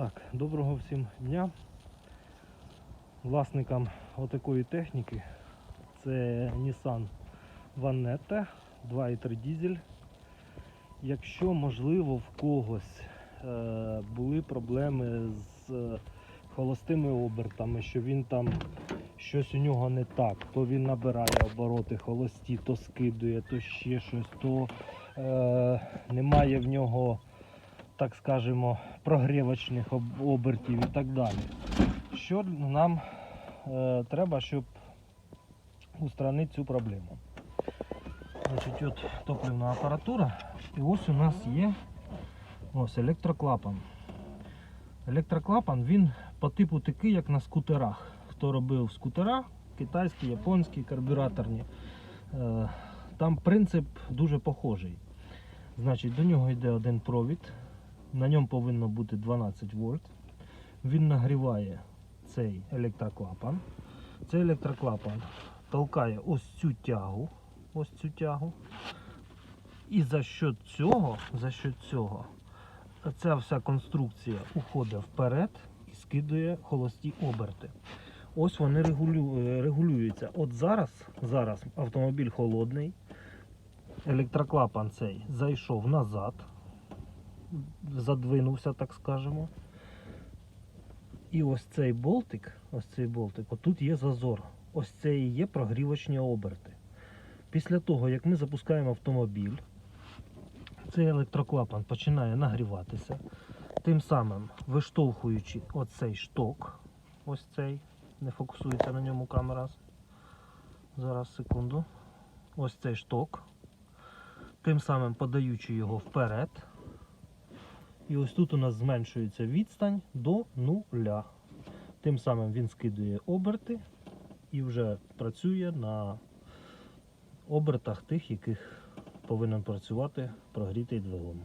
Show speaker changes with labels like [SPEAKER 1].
[SPEAKER 1] Так, доброго всім дня. Власникам отакої техніки це Nissan Vanette 2.3 дізель. Якщо можливо в когось е, були проблеми з е, холостими обертами, що він там щось у нього не так, то він набирає обороти холості, то скидує, то ще щось, то е, немає в нього так скажемо, прогрівочних обертів і так далі. Що нам е, треба, щоб устранити цю проблему? Значить, от топливна апаратура, і ось у нас є ось електроклапан. Електроклапан він по типу такий, як на скутерах. Хто робив скутера, китайські, японські, карбюраторні. Е, там принцип дуже похожий. Значить, до нього йде один провід, на ньому повинно бути 12 вольт. Він нагріває цей електроклапан. Цей електроклапан толкає ось цю тягу. Ось цю тягу. І за що цього, за що цього, ця вся конструкція уходить вперед і скидує холості оберти. Ось вони е, регулюються. От зараз, зараз автомобіль холодний, електроклапан цей зайшов назад, задвинувся, так скажемо. І ось цей болтик, ось цей болтик, отут є зазор. Ось це і є прогрівочні оберти. Після того, як ми запускаємо автомобіль, цей електроклапан починає нагріватися. Тим самим виштовхуючи оцей шток, ось цей, не фокусується на ньому камера. Зараз секунду. Ось цей шток. Тим самим подаючи його вперед. І ось тут у нас зменшується відстань до нуля. Тим самим він скидує оберти і вже працює на обертах тих, яких повинен працювати прогрітий двигун.